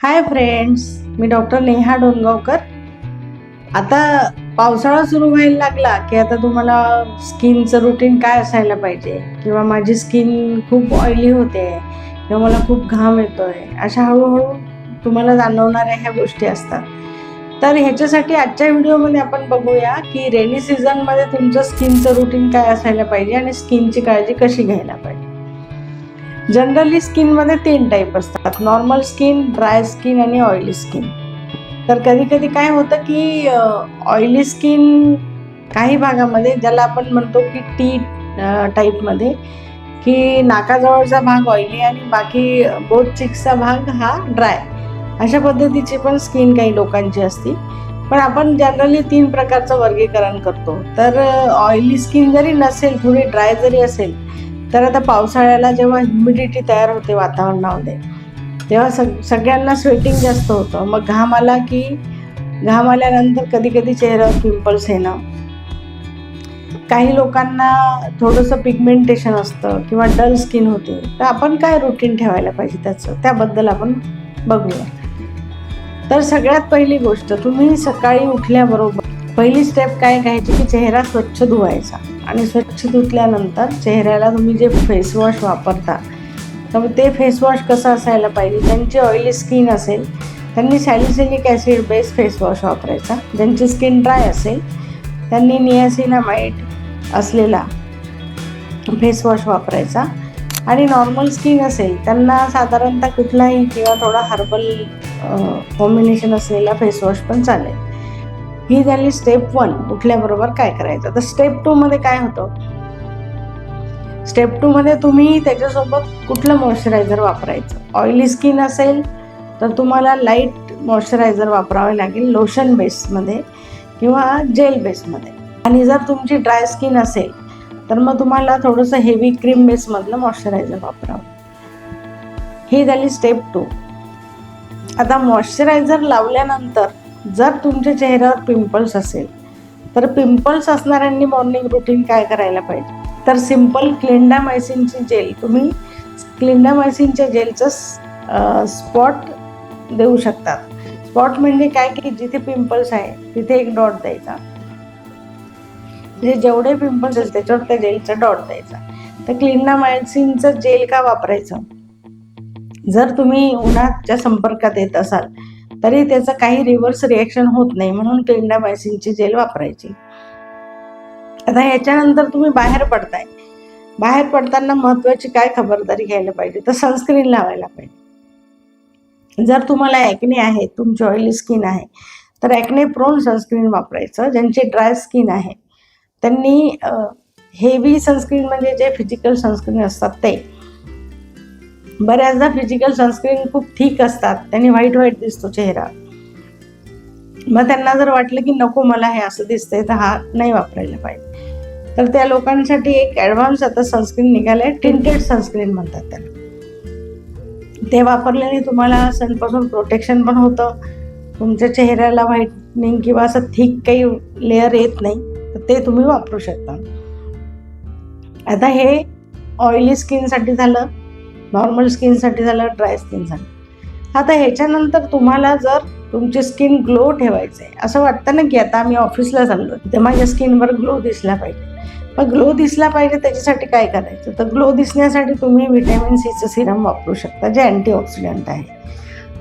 हाय friends मी doctor Neha Dongaonkar आता पावसाळा सुरू व्हायला लागला की आता तुम्हाला स्किनचं रुटीन काय असायला पाहिजे? किंवा माझी स्किन खूप ऑइली होते किंवा मला खूप घाम येतोय अशा हळूहळू तुम्हाला जाणवणाऱ्या ह्या गोष्टी असतात. तर ह्याच्यासाठी आजच्या व्हिडिओमध्ये आपण बघूया की रेनी सीझनमध्ये तुमचं स्किनचं रुटीन काय असायला पाहिजे आणि स्किनची काळजी कशी घ्यायला पाहिजे. जनरली स्किनमध्ये तीन टाईप असतात. नॉर्मल स्किन ड्राय स्किन आणि ऑइली स्किन तर कधी कधी काय होतं की ऑइली स्किन काही भागामध्ये ज्याला आपण म्हणतो की टी टाईपमध्ये की नाकाजवळचा भाग ऑइली आणि बाकी बोथ चिक्सचा भाग हा ड्राय अशा पद्धतीची पण स्किन काही लोकांची असते. पण आपण जनरली तीन प्रकारचं वर्गीकरण करतो. तर ऑइली स्किन जरी नसेल थोडी ड्राय जरी असेल तर आता पावसाळ्याला जेव्हा ह्युमिडिटी तयार होते वातावरणामध्ये तेव्हा सग सगळ्यांना स्वेटिंग जास्त होतं. मग घाम आला की घाम आल्यानंतर कधी कधी चेहऱ्यावर पिंपल्स येणं. काही लोकांना थोडंसं पिगमेंटेशन असतं किंवा डल स्किन होते. तर आपण काय रुटीन ठेवायला पाहिजे त्याचं? त्याबद्दल आपण बघूया. तर सगळ्यात पहिली गोष्ट तुम्ही सकाळी उठल्याबरोबर पहिली स्टेप काय घ्यायची की चेहरा स्वच्छ धुवायचा. आणि स्वच्छ धुतल्यानंतर चेहऱ्याला तुम्ही जे फेसवॉश वापरता तर ते फेसवॉश कसं असायला पाहिजे? ज्यांची ऑइली स्किन असेल त्यांनी सॅलिसिलिक ॲसिड बेस फेसवॉश वापरायचा. ज्यांची स्किन ड्राय असेल त्यांनी नियासिनामाइट असलेला फेसवॉश वापरायचा. आणि नॉर्मल स्किन असेल त्यांना साधारणतः कुठलाही किंवा थोडा हर्बल कॉम्बिनेशन असलेला फेसवॉश पण चालेल. ही झाली स्टेप वन उठल्याबरोबर काय करायचं? तर स्टेप टूमध्ये काय होतं? स्टेप टूमध्ये तुम्ही त्याच्यासोबत कुठलं मॉइश्चरायझर वापरायचं? ऑइली स्किन असेल तर तुम्हाला लाइट मॉइश्चरायझर वापरावे लागेल लोशन बेसमध्ये किंवा जेल बेसमध्ये आणि जर तुमची ड्राय स्किन असेल तर मग तुम्हाला थोडंसं हेवी क्रीम बेसमधलं मॉइश्चरायझर वापरावं. ही झाली स्टेप टू आता मॉइश्चरायझर लावल्यानंतर जर तुमच्या चेहऱ्यावर पिंपल्स असेल तर पिंपल्स असणाऱ्यांनी मॉर्निंग रुटीन काय करायला पाहिजे? तर सिंपल क्लिंडामायसिनची जेल तुम्ही क्लिंडामायसिनच्या जेलचं स्पॉट देऊ शकतात. स्पॉट म्हणजे काय की जिथे पिंपल्स आहे तिथे एक डॉट द्यायचा. म्हणजे जेवढे पिंपल्स असतील त्याच्यावर त्या जेलचा डॉट द्यायचा. तर क्लिंडामायसिनचं जेल का वापरायचं? जर तुम्ही उन्हाच्या संपर्कात येत असाल तरी त्याचं काही रिव्हर्स रिॲक्शन होत नाही म्हणून क्लिंडामायसिनची जेल वापरायची. आता ह्याच्यानंतर तुम्ही बाहेर पडताय. बाहेर पडताना महत्वाची काय खबरदारी घ्यायला पाहिजे? तर सनस्क्रीन लावायला पाहिजे. जर तुम्हाला ॲक्ने आहे तुमची ऑइली स्किन आहे तर ॲक्ने प्रोन सनस्क्रीन वापरायचं ज्यांची ड्राय स्किन आहे. त्यांनी हेवी सनस्क्रीन म्हणजे जे फिजिकल सनस्क्रीन असतात ते बऱ्याचदा फिजिकल सनस्क्रीन खूप थिक असतात. त्यांनी व्हाईट व्हाईट दिसतो चेहरा. मग त्यांना जर वाटलं की नको मला हे असं दिसतंय तर हा नाही वापरायला पाहिजे. तर त्या लोकांसाठी एक ॲडव्हान्स आता सनस्क्रीन निघाले टिंटेड सनस्क्रीन म्हणतात त्याला. ते वापरल्याने तुम्हाला सनपासून प्रोटेक्शन पण होतं. तुमच्या चेहऱ्याला व्हाईटनिंग किंवा असं थिक काही लेअर येत नाही तर ते तुम्ही वापरू शकता. आता हे ऑइली स्किनसाठी झालं. नॉर्मल स्किनसाठी झालं ड्राय स्किनसाठी. आता ह्याच्यानंतर तुम्हाला जर तुमची स्किन ग्लो ठेवायचं आहे असं वाटतं ना की आता आम्ही ऑफिसला चाललो तर माझ्या स्किनवर ग्लो दिसला पाहिजे. मग ग्लो दिसला पाहिजे त्याच्यासाठी काय करायचं? तर ग्लो दिसण्यासाठी तुम्ही व्हिटॅमिन सीचं सिरम वापरू शकता जे अँटीऑक्सिडंट आहे.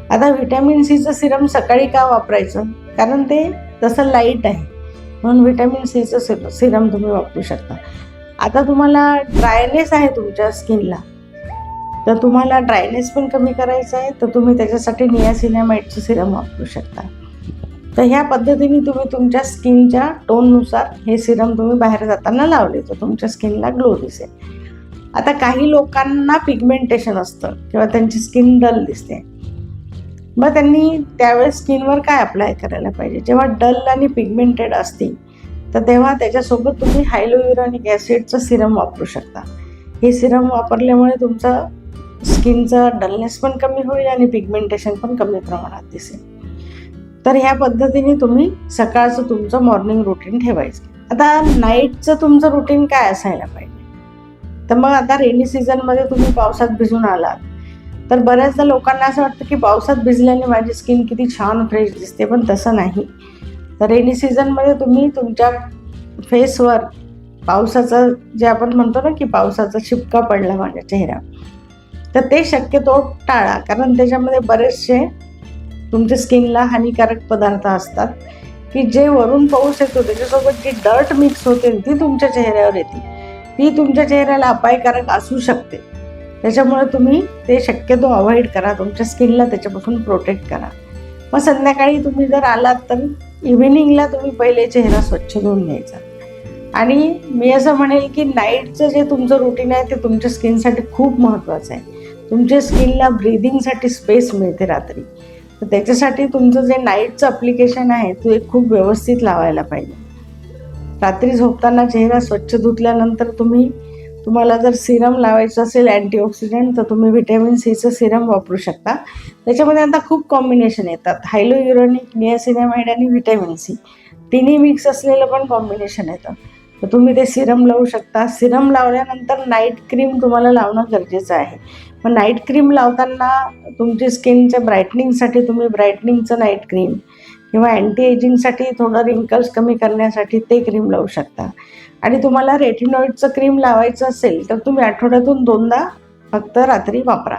आता व्हिटॅमिन सीचं सिरम सकाळी का वापरायचं? कारण ते तसं लाइट आहे म्हणून व्हिटॅमिन सीचं सिर सिरम तुम्ही वापरू शकता. आता तुम्हाला ड्रायनेस आहे तुमच्या स्किनला तर तुम्हाला ड्रायनेस पण कमी करायचं आहे तर तुम्ही त्याच्यासाठी नियासिनामाइटचं सिरम वापरू शकता. तर ह्या पद्धतीने तुम्ही तुमच्या स्किनच्या टोननुसार हे सिरम तुम्ही बाहेर जाताना लावले तर तुमच्या स्किनला ग्लो दिसेल. आता काही लोकांना पिगमेंटेशन असतं किंवा त्यांची स्किन डल दिसते. मग त्यांनी त्यावेळेस स्किनवर काय अप्लाय करायला पाहिजे? जेव्हा डल आणि पिगमेंटेड असतील तर तेव्हा त्याच्यासोबत तुम्ही हायलोयुरॉनिक ॲसिडचं सिरम वापरू शकता. हे सिरम वापरल्यामुळे तुमचं स्किनचा डलनेस पण कमी होईल आणि पिगमेंटेशन पण कमी प्रमाणात दिसेल. तर ह्या पद्धतीने तुम्ही सकाळचं तुमचं मॉर्निंग रुटीन ठेवायचं. आता नाईटचं तुमचं रुटीन काय असायला पाहिजे? तर मग आता रेनी सीझनमध्ये तुम्ही पावसात भिजून आलात. तर बऱ्याचदा लोकांना असं वाटतं की पावसात भिजल्याने माझी स्किन किती छान फ्रेश दिसते पण तसं नाही. तर रेनी सीझनमध्ये तुम्ही तुमच्या फेसवर पावसाचं जे आपण म्हणतो ना की पावसाचा शिपका पडला माझ्या चेहऱ्यावर. तर ते शक्यतो टाळा कारण त्याच्यामध्ये बरेचसे तुमच्या स्किनला हानिकारक पदार्थ असतात की जे वरून पाऊस येतो त्याच्यासोबत जी डर्ट मिक्स होते ती तुमच्या चेहऱ्यावर येते. ती तुमच्या चेहऱ्याला अपायकारक असू शकते. त्याच्यामुळे तुम्ही ते शक्यतो अवॉइड करा तुमच्या स्किनला त्याच्यापासून प्रोटेक्ट करा. मग संध्याकाळी तुम्ही जर आलात तर इव्हिनिंगला तुम्ही पहिले चेहरा स्वच्छ धुवून घ्यायचा. आणि मी असं म्हणेल की नाईटचं जे तुमचं रुटीन आहे ते तुमच्या स्किनसाठी खूप महत्त्वाचं आहे. तुमच्या स्किनला ब्रिदिंगसाठी स्पेस मिळते रात्री. तर त्याच्यासाठी तुमचं जे नाईटचं अप्लिकेशन आहे ते खूप व्यवस्थित लावायला पाहिजे. रात्री झोपताना चेहरा स्वच्छ धुतल्यानंतर तुम्ही तुम्हाला जर सिरम लावायचं असेल अँटीऑक्सिडंट तर तुम्ही व्हिटॅमिन सीचं सिरम वापरू शकता. त्याच्यामध्ये आता खूप कॉम्बिनेशन येतात. हायलोयुरोनिक नियासिनामाइड आणि व्हिटॅमिन सी. तिन्ही मिक्स असलेलं पण कॉम्बिनेशन येतं. तर तुम्ही ते सिरम लावू शकता. सिरम लावल्यानंतर नाईट क्रीम तुम्हाला लावणं गरजेचं आहे. मग नाईट क्रीम लावताना तुमची स्किनच्या ब्राईटनिंगसाठी तुम्ही ब्राईटनिंगचं नाईट क्रीम किंवा अँटी एजिंगसाठी थोडं रिंकल्स कमी करण्यासाठी ते क्रीम लावू शकता. आणि तुम्हाला रेटिनॉइडचं क्रीम लावायचं असेल तर तुम्ही आठवड्यातून दोनदा फक्त रात्री वापरा.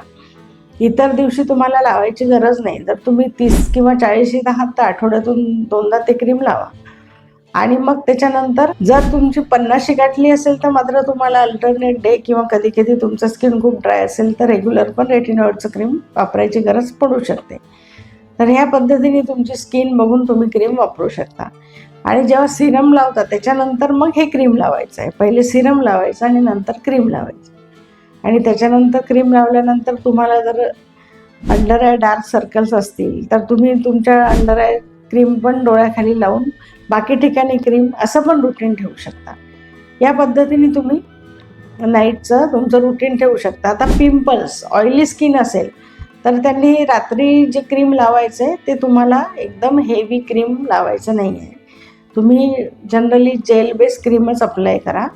इतर दिवशी तुम्हाला लावायची गरज नाही. जर तुम्ही तीस किंवा चाळीशीत आहात तर आठवड्यातून दोनदा ते क्रीम लावा. आणि मग त्याच्यानंतर जर तुमची पन्नाशी गाठली असेल तर मात्र तुम्हाला अल्टरनेट डे किंवा कधी कधी तुमचं स्किन खूप ड्राय असेल तर रेग्युलर पण रेटिनॉइडचं क्रीम वापरायची गरज पडू शकते. तर ह्या पद्धतीने तुमची स्किन बघून तुम्ही क्रीम वापरू शकता. आणि जेव्हा सिरम लावता त्याच्यानंतर मग हे क्रीम लावायचं आहे. पहिले सिरम लावायचं आणि नंतर क्रीम लावायचं. आणि त्याच्यानंतर क्रीम लावल्यानंतर तुम्हाला जर अंडर आय डार्क सर्कल्स असतील तर तुम्ही तुमच्या अंडर आय क्रीम पण डोळ्याखाली लावून बाकी ठिकाणी क्रीम असं पण रुटीन ठेवू शकता. या पद्धतीने तुम्ही नाईटचं तुमचं रुटीन ठेवू शकता. आता पिंपल्स ऑइली स्किन असेल तर त्यांनी रात्री जे क्रीम लावायचं आहे ते तुम्हाला एकदम हेवी क्रीम लावायचं नाही आहे तुम्ही जनरली जेल बेस क्रीमच अप्लाय करा.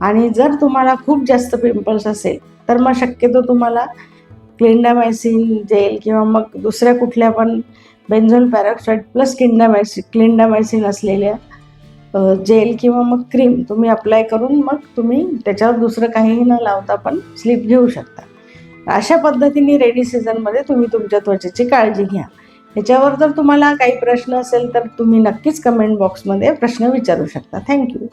आणि जर तुम्हाला खूप जास्त पिंपल्स असेल तर मग शक्यतो तुम्हाला क्लिंडामायसिन जेल किंवा मग दुसऱ्या कुठल्या पण बेन्झोल पॅरॉक्साईड प्लस क्लिंडामायसिन क्लिंडामायसिन असलेल्या जेल किंवा मग क्रीम तुम्ही अप्लाय करून मग तुम्ही त्याच्यावर दुसरं काहीही न लावता पण स्लीप घेऊ शकता. अशा पद्धतीने रेनी सीझनमध्ये तुम्ही तुमच्या त्वचेची काळजी घ्या. याच्यावर जर तुम्हाला काही प्रश्न असेल तर तुम्ही नक्कीच कमेंट बॉक्समध्ये प्रश्न विचारू शकता. थँक्यू